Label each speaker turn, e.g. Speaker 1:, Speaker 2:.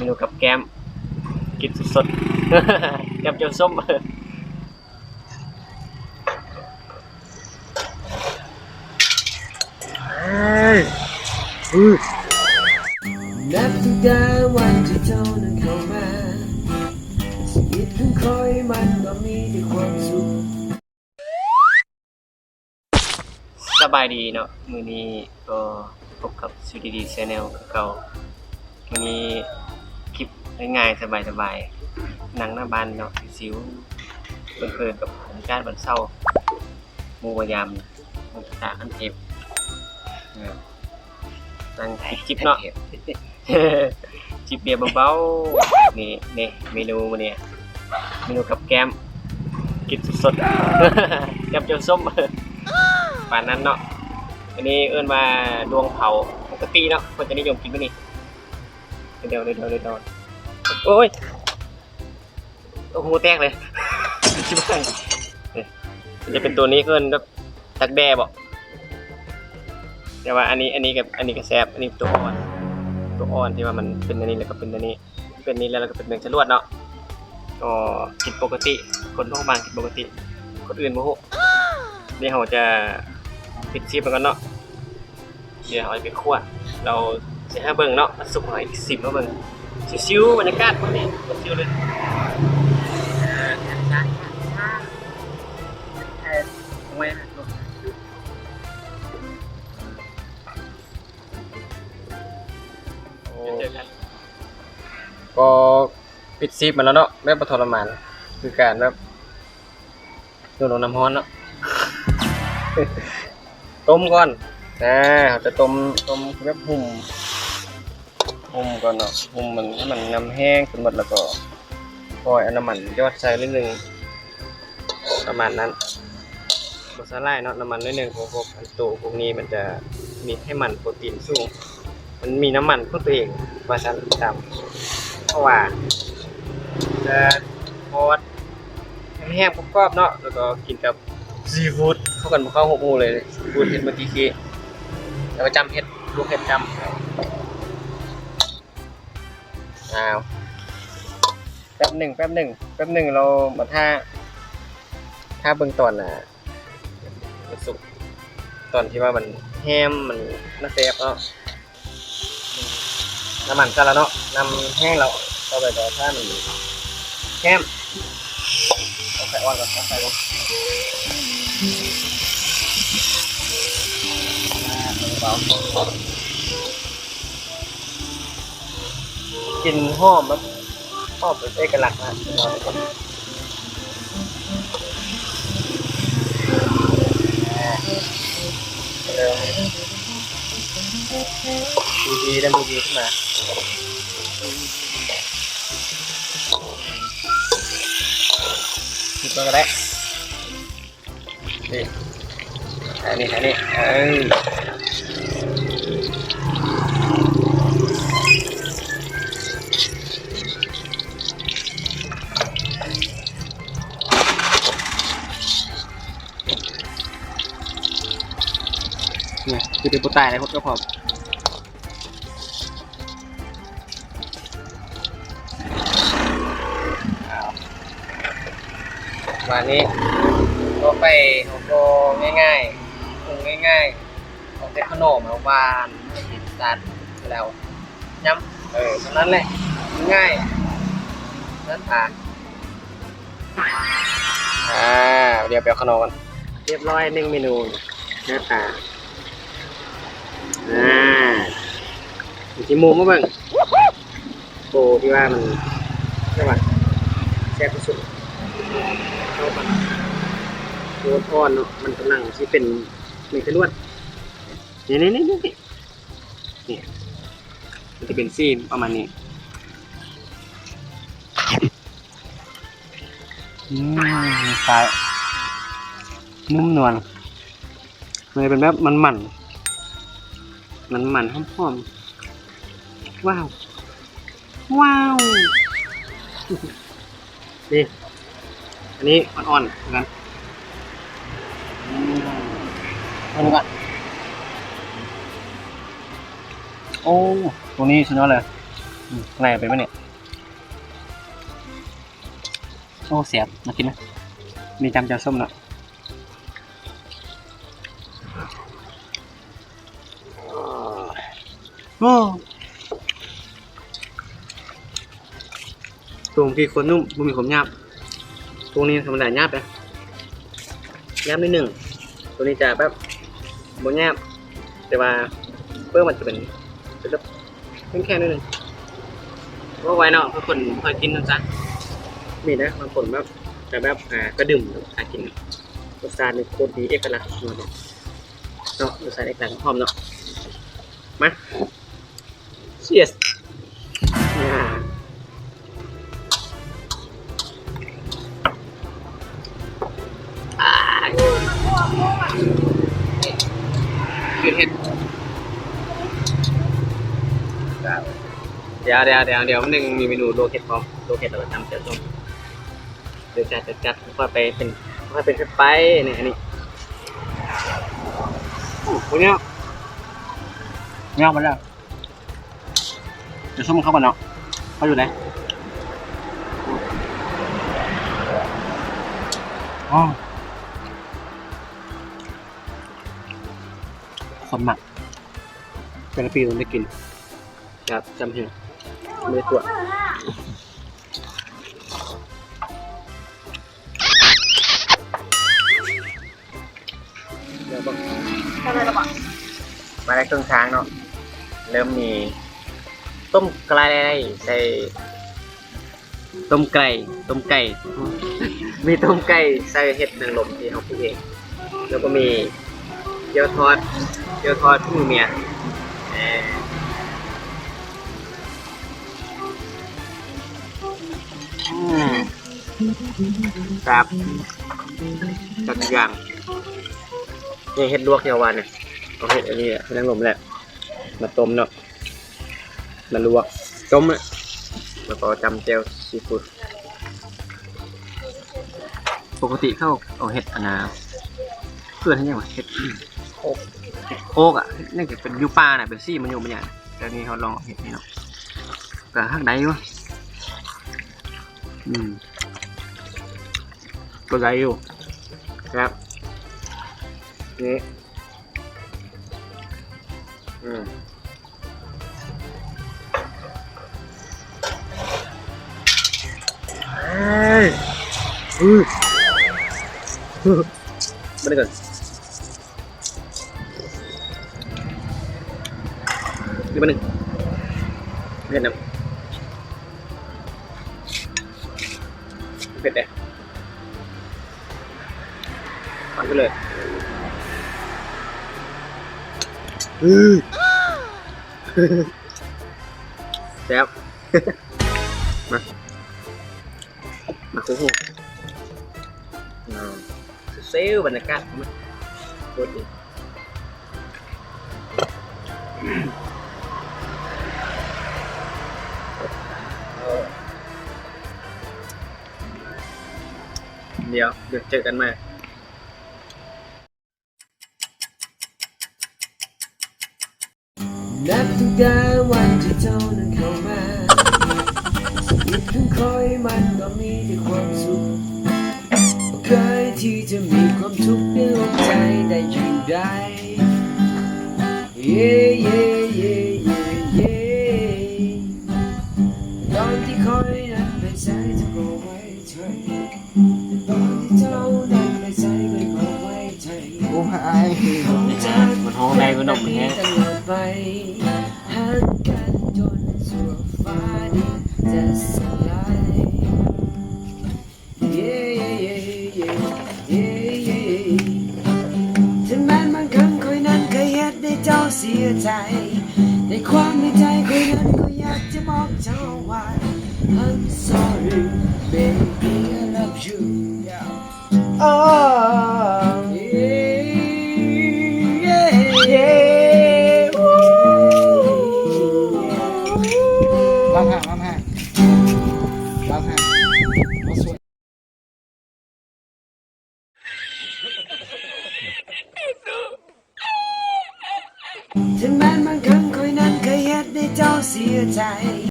Speaker 1: เมนูกับแกมกินสดๆ กับเจียวส้ม
Speaker 2: นับตั้งแต่วันที่เจ้านั้นเข้ามาชีวิตของคอยมันก็มีแต่ความสุข
Speaker 1: สบายดีเนาะมือนี้ก็พบกับซูดีดีแชนแนลเก่ามือนี้ ง่ายๆสบายๆหนังหน้าบ้านเนาะสิวเพิ่นๆกับผมการบันเศร้ามูวายามมุกตาอันเทปเออนั่งถ่ายคลิปเนาะจิบเบียร์เบาๆนี่นี่เมนูมื้อนี้เมนูกับแก้มกินสดๆกับเจียวส้มป่านนั้นเนาะอันนี้เอิ้นมาดวงเผาปกติเนาะคนจะนิยมกินมื้อนี้เดี๋ยวเดี๋ยวเดี๋ยวเดี๋ยว โอ้ย โอ้โห แตกเลยชิบหายจะเป็นตัวนี้เอิ้นแบบตักแด้บ่แต่ว่าอันนี้อันนี้กับอันนี้ก็แซบอันนี้ตัวอ่อน ตัวอ่อนที่ว่ามันเป็นอันนี้แล้วก็เป็นอันนี้ เป็นนี้แล้วก็เป็นเมืองจรวดเนาะก็กินปกติ คนทั่วบางกินปกติ คนอื่นบ่ฮู้นี่เราจะปิดชิปมันกันเนาะเดี๋ยวเราจะไปคั่วเราจะให้เบิ่งเนาะสุกหน่อยสิบมาเบิ่ง ชิวๆบรรยากาศพวกนี้ชิวๆเลยเจอกันก็ปิดซิปมันแล้วเนาะแบบบ่ทรมาน คือการแบบโดนน้ำร้อนเนาะต้มก่อนนะเราจะต้มต้มแบบหุ่ม หุ่มก่อนเนาะหุ่มมันให้มันน้ำแห้งจนหมดแล้วก็ปล่อยอน้ำมันยอดใส่นิดนึงประมาณนั้นบสไลด์เนาะน้ำมันนิดนึงพราะพวกอันโตพวกนี้มันจะมีให้มันโปรตีนสูง มันมีน้ำมันของตัวเองว่าฉันจำเพราะว่าจะทอดแห้งๆกรอบๆเนาะแล้วก็กินกับซีฟู้ดเข้ากันมาเข้าหกมูเลยซีฟู้ดเห็ดเมื่อกี้คือแล้วก็จำเห็ดลูกเห็ดจำ อ้าวแป๊บหนึ่งแป๊บหนึ่งแป๊บหนึ่งเรามาท่าท่าเบื้องตอนน่ะมันสุกตอนที่ว่ามันแฮมมันน่าเซฟเนาะน้ำมันกันแล้วเนาะน้ำแห้งแล้วก็ไปต่อท่ามันแฮมเอาใส่อ่อนก่อนเอาใส่ลง กลิ่นหอมแบบหอมเป็นเอกลักษณ์นะเริ่มดูดีแล้วดูดีขึ้นมาคิดว่าก็ได้นี่อันนี้อันนี้เออ ตายเลยพวกเจ้าของวันนี้ก็ไปของโกง่ายๆปรุงง่ายๆของแต่ขนมเอาหวานไม่ติดสัตว์แล้วย้ำเออเท่านั้นแหละง่ายนั้นอ่านอ่าเดี๋ยวไปเอาขนมกันเรียบร้อยหนึ่งเมนูหน้าตา อ่ามีที่มุมมาเบิ่งโบที่ว่ามันใช่ป่ะแซ่บที่สุดเข้ากันโบทอนเนาะมันกำลังที่เป็นเมฆลวดนี่นี่นี่นี่นี่มันจะเป็นซีนประมาณนี้อืมสายนุ่มนวลเลยเป็นแบบมันมัน มันมันหอมหอมว้าว ว้าวนี่อันนี้อ่อนๆเหมือนกันอืมอันนี้ก่อนโอ้ตัวนี้ชนะเลยอืมไงเป็นไหมเนี่ยโอ้เสียบมากินนะมีจำจะส้มเนาะ โอ้ตรงที่คนนุ่มมันมีขมหยาบตรงนี้ธรรมดาหยาบเลยหยาบนิดหนึ่ง ตัวนี้จะแบบบนหยาบแต่ว่าเพื่อมันจะเป็นเป็นแบบแข็งๆนิดหนึ่งว่าไว้เนาะเพื่อคนเคยกินนะจ๊ะมีนะบางคนแบบแต่แบบอ่ากระดื่มอากินรสชาตินี่โคตรดีเอกลักษณ์ของมันเนาะเนาะรสชาติเอกลักษณ์หอมเนาะมา Cheers อ่าคือเห็ดเดี๋ยวเดี๋ยวเดี๋ยวเดี๋ยวหนึ่งมีเมนูโลเห็ดพร้อมโลเห็ดเราทำเสร็จส้มเดี๋ยวจัดจัดจัดค่อยไปเป็นค่อยเป็นค่อยไปเนี่ยอันนี้โอ้โหเนี่ยเงามาแล้ว ดี๋ยวส้มเข้ากันเนาะเขาอยู่ไหนอ๋อคนหมักแต่ละปีเราได้กิน ครับจำเห็นไม่ได้ตรวจเดี๋ยวบอกมาได้ครึ่งทางเนาะเริ่มมี ต้มไก่ใส่ ต้มไก่ต้มไก่ มีต้มไก่ใส่เห็ดนางรมที่เขาปลูกเอง แล้วก็มีเกี๊ยวทอดเกี๊ยวทอดที่มือเมียเอ่ออืมครับจัดทุกอย่างนี่เห็ดลวกเยาวันเนี่ยเอาเห็ดอันนี้เห็ดนางรมแหละมาต้มเนาะ มาลวกต้มอะแล้วก็จำเจลซีฟู้ดปกติเข้าเอาเห็ดอันนาเพื่อนให้ยังไงเห็ดโคกเห็ดโคกอะนี่คือเป็นยูปลาน่ะเป็นซี่มันอยู่มันอย่างแต่นี่เขาลองเอาเห็ดนี่เนาะกะหักได้วะอืมก็ได้อยู่ครับนี่อืม เอ้ยอือมาได้ก่อนนี่มาหนึ่งเผ็ดนะเผ็ดเลยปันไปเลยอือแซ่บมา มาคู่หูอ่าเซลล์บรรยากาศมันโคตรดีเดี๋ยวเดี๋ยวเจอกันใหม่
Speaker 2: วิตของคอยมันก็มีแต่ความสุขบ่เคยที่จะมีความทุกข์ในหัวใจได้ยิ่งใดเย่เย่เย่เย่เย่ตอนที่คอยนั้นไปใส่จะก็ไว้ใจตอนที่เจ้านั้นไปใส่ก็ก็ไว้ใจ
Speaker 3: โอ้ย
Speaker 1: มันห้องในมันนมแฮะ